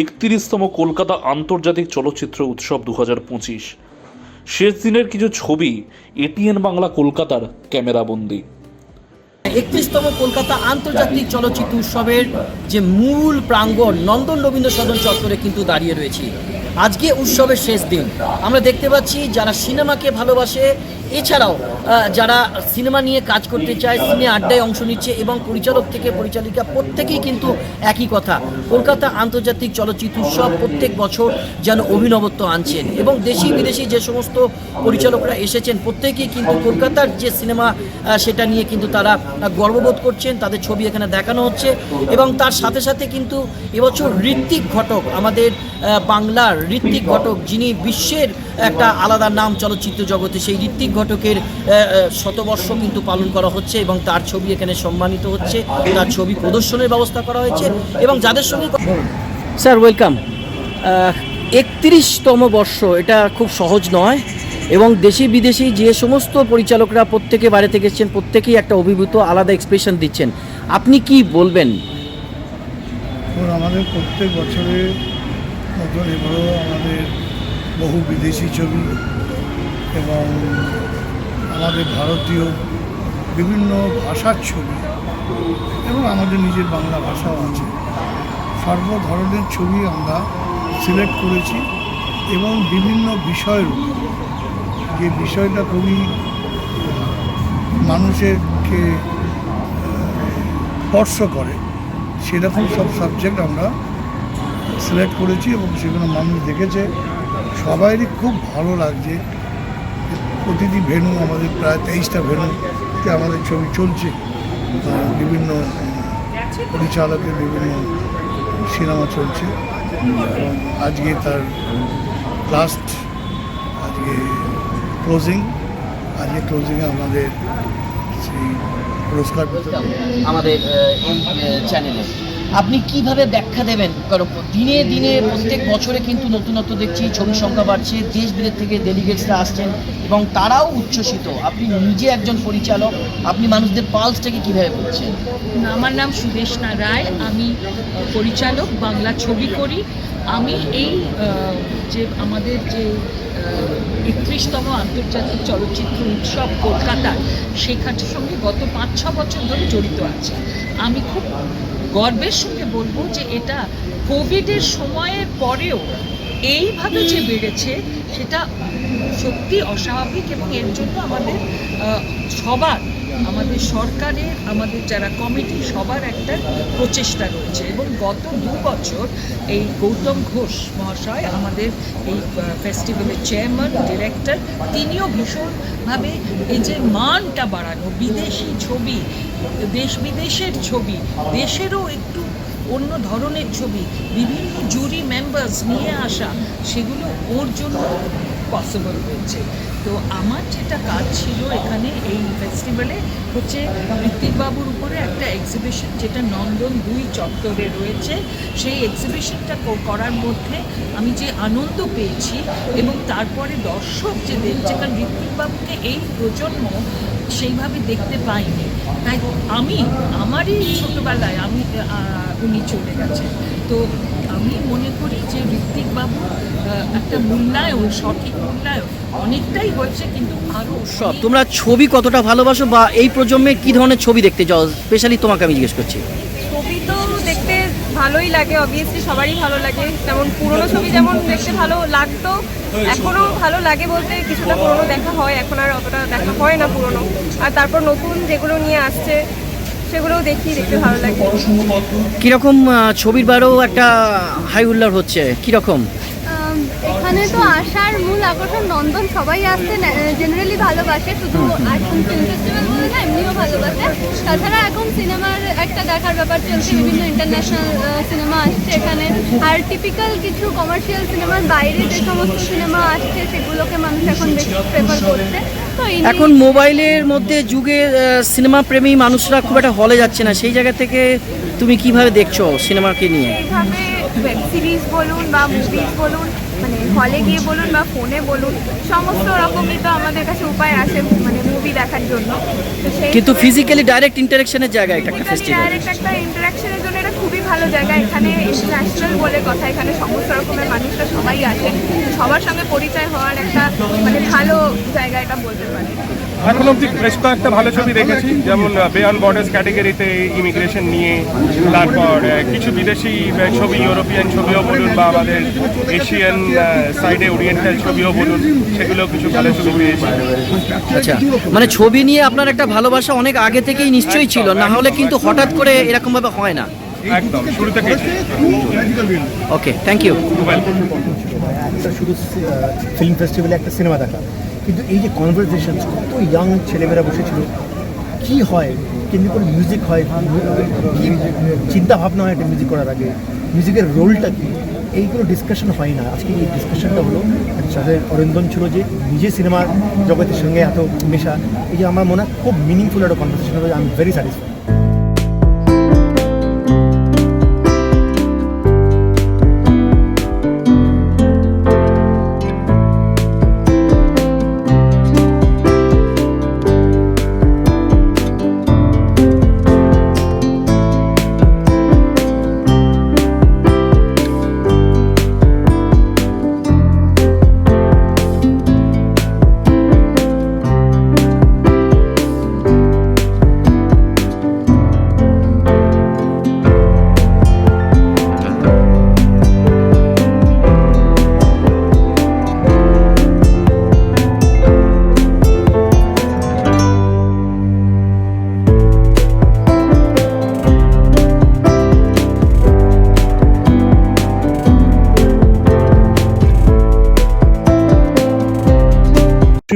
একত্রিশতম কলকাতা আন্তর্জাতিক চলচ্চিত্র উৎসব দু শেষ দিনের কিছু ছবি এটিএন বাংলা কলকাতার ক্যামেরাবন্দি। একত্রিশতম কলকাতা আন্তর্জাতিক চলচ্চিত্র উৎসবের যে মূল প্রাঙ্গণ নন্দন রবীন্দ্র সদন চত্বরে কিন্তু দাঁড়িয়ে রয়েছি। আজকে উৎসবের শেষ দিন। আমরা দেখতে পাচ্ছি যারা সিনেমাকে ভালোবাসে এছাড়াও যারা সিনেমা নিয়ে কাজ করতে চায়, সিনে আড্ডায় অংশ নিচ্ছে এবং পরিচালক থেকে পরিচালিকা প্রত্যেকেই কিন্তু একই কথা। কলকাতা আন্তর্জাতিক চলচ্চিত্র উৎসব প্রত্যেক বছর যেন অভিনবত্ব আনছেন এবং দেশি বিদেশি যে সমস্ত পরিচালকরা এসেছেন, প্রত্যেকেই কিন্তু কলকাতার যে সিনেমা সেটা নিয়ে কিন্তু তারা গর্ববোধ করছেন, তাদের ছবি এখানে দেখানো হচ্ছে এবং তার সাথে সাথে কিন্তু এবছর ঋত্বিক ঘটক, আমাদের বাংলার ঋত্বিক ঘটক, যিনি বিশ্বের একটা আলাদা নাম চলচ্চিত্র জগতে, সেই ঋত্বিক ঘটকের শতবর্ষ কিন্তু পালন করা হচ্ছে এবং তার ছবি এখানে সম্মানিত হচ্ছে। তার ছবি প্রদর্শনের ব্যবস্থা করা হয়েছে এবং যাদের সঙ্গে স্যার ওয়েলকাম একত্রিশতম বর্ষ এটা খুব সহজ নয় এবং দেশি বিদেশি যে সমস্ত পরিচালকরা প্রত্যেকে বাইরে থেকে এসেছেন প্রত্যেকেই একটা অভিভূত আলাদা এক্সপ্রেশন দিচ্ছেন। আপনি কি বলবেন? আমাদের প্রত্যেক মতন এবারও আমাদের বহু বিদেশি ছবি এবং আমাদের ভারতীয় বিভিন্ন ভাষার ছবি এবং আমাদের নিজের বাংলা ভাষাও আছে। সর্ব ধরনের ছবি আমরা সিলেক্ট করেছি এবং বিভিন্ন বিষয়ের যে বিষয়টা খুবই মানুষেরকে স্পর্শ করে সেরকম সব সাবজেক্ট আমরা সিলেক্ট করেছি এবং সেগুলো মানুষ দেখেছে। সবাইরই খুব ভালো লাগছে। প্রতিটি ভেনু আমাদের প্রায় তেইশটা ভেনুতে আমাদের ছবি চলছে। বিভিন্ন পরিচালকের বিভিন্ন সিনেমা চলছে। এবং আজকে তার লাস্ট আজকে ক্লোজিং আজকে ক্লোজিংয়ে আমাদের সেই পুরস্কার আমাদের এই চ্যানেলে আপনি কীভাবে ব্যাখ্যা দেবেন? কারণ দিনে দিনে প্রত্যেক বছরে কিন্তু নতুনত্ব দেখছি, ছবি সংখ্যা বাড়ছে দেশ বিদেশ থেকে ডেলিগেটসরা আসছেন এবং তারাও উচ্ছ্বসিত। আপনি নিজে একজন পরিচালক, আপনি মানুষদের পালসটাকে কীভাবে বুঝছেন? আমার নাম সুদেশনা রায়। আমি পরিচালক, বাংলা ছবি করি। আমি এই যে আমাদের যে একত্রিশতম আন্তর্জাতিক চলচ্চিত্র উৎসব কলকাতার সেখানটার সঙ্গে গত পাঁচ, ছ বছর ধরে জড়িত আছে। আমি খুব গর্বের সঙ্গে বলব যে এটা কোভিডের সময়ের পরেও এইভাবে যে বেড়েছে, সেটা সত্যি অস্বাভাবিক এবং এর জন্য আমাদের সবার, আমাদের সরকারের, আমাদের যারা কমিটি, সবার একটা প্রচেষ্টা রয়েছে। এবং গত দু বছর এই গৌতম ঘোষ মহাশয়, আমাদের এই ফেস্টিভ্যালের চেয়ারম্যান ডিরেক্টর তিনিও ভীষণভাবে এই যে মানটা বাড়ানো, বিদেশি ছবি দেশ বিদেশের ছবি, দেশেরও অন্য ধরনের ছবি, বিভিন্ন জুরি মেম্বার্স নিয়ে আসা, সেগুলো ওর জন্য পসিবল হয়েছে। তো আমার যেটা কাজ ছিল এখানে এই ফেস্টিভ্যালে হচ্ছে ঋত্বিকবাবুর উপরে একটা এক্সিবিশন যেটা নন্দন দুই চত্বরে রয়েছে। সেই এক্সিবিশনটা করার মধ্যে আমি যে আনন্দ পেয়েছি এবং তারপরে দর্শক যে দেখছে, কারণ ঋত্বিকবাবুকে এই প্রজন্ম সেইভাবে দেখতে পাইনি। তাই আমি, আমারই ছোটোবেলায় আমি উনি চলে গেছে তো আমি মনে করি যে ঋত্বিকবাবু একটা মূল্যায়ন, সঠিক মূল্যায়ন অনেকটাই হয়েছে, কিন্তু আরও সব, তোমরা ছবি কতটা ভালোবাসো বা এই প্রজন্মে কি ধরনের ছবি দেখতে চাও? স্পেশালি তোমাকে আমি জিজ্ঞেস করছি। ভালোই লাগে অবভিয়াসলি সবারই ভালো লাগে। যেমন পুরনো ছবি যেমন দেখতে ভালো লাগতো এখনও ভালো লাগে বলতে কিছুটা পুরনো দেখা হয় এখন আর অতটা দেখা হয় না পুরনো। আর তারপর নতুন যেগুলো নিয়ে আসছে সেগুলোও দেখি দেখতে ভালো লাগে। কীরকম ছবির বারেও একটা হাই উল্লার হচ্ছে? কীরকম? এখানে তো আসার মূল আকর্ষণ নন্দন সবাই আসতে জেনারেলি ভালোবাসে শুধু এখন ফিল্ম ফেস্টিভ্যাল বলে না এমনিও ভালোবাসে তাছাড়া এখন সিনেমার একটা দেখার ব্যাপার চলছে বিভিন্ন ইন্টারন্যাশনাল সিনেমা আসছে এখানে। আর টিপিক্যাল কিছু কমার্শিয়াল সিনেমার বাইরে যে সমস্ত সিনেমা আসছে সেগুলোকে মানুষ এখন বেশি প্রেফার করছে। এখন মোবাইলের মধ্যে যুগে সিনেমা প্রেমী মানুষরা খুব একটা হলে যাচ্ছে না। সেই জায়গা থেকে তুমি কীভাবে দেখছ সিনেমাকে নিয়ে? এইভাবে ওয়েব সিরিজ বলুন বা মুভিজ বলুন মানে হলে গিয়ে বলুন বা ফোনে বলুন সমস্ত রকমই তো আমাদের কাছে উপায় আছে মানে মুভি দেখার জন্য। তো সেই কিন্তু ফিজিক্যালি ডাইরেক্ট ইন্টারেকশনের জায়গা এটা একটা ফেস্টিভ্যাল ডাইরেক্ট একটা ইন্টারাকশনের জন্য এটা খুবই ভালো জায়গা। এখানে ইন্টারন্যাশনাল বলে কথা এখানে সমস্ত রকমের মানুষরা সবাই আসে। সবার সঙ্গে পরিচয় হওয়ার একটা মানে ভালো জায়গা এটা বলতে পারি এখন অব্দি বেশ কয়েকটা ভালো ছবি দেখেছি যেমন বেয়ন বর্ডার্স ক্যাটেগরিতে ইমিগ্রেশন নিয়ে তারপর কিছু বিদেশি ছবি ইউরোপিয়ান ছবিও বলুন বা আমাদের এশিয়ান সাইডে ওরিয়েন্টাল ছবিও বলুন সেগুলো কিছু ভালো ছবি পেয়েছি। আচ্ছা মানে ছবি নিয়ে আপনার একটা ভালোবাসা অনেক আগে থেকেই নিশ্চয়ই ছিল না হলে কিন্তু হঠাৎ করে এরকম ভাবে হয় না। একদম শুরু থেকে ওকে থ্যাংক ইউ শুধু ফিল্ম ফেস্টিভ্যালে একটা সিনেমা দেখা। কিন্তু এই যে কনভারসেশন কত ইয়াং ছেলেমেয়েরা বসেছিল, কি হয়, কেমনি করে মিউজিক হয় চিন্তা ভাবনা হয় একটা মিউজিক করার আগে মিউজিকের রোলটা কি? এইগুলো ডিসকাশন হয় না। আজকে এই ডিসকাশনটা হলো যাদের অরিন্দন ছিল যে নিজে সিনেমার জগতের সঙ্গে এত মেশা। এই যে আমার মনে হয় খুব মিনিংফুল একটা কনভারসেশন হলো আমি ভেরি স্যাটিসফাইড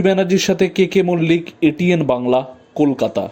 ব্যানার্জির সাথে K K Mallick ATN Bangla Kolkata.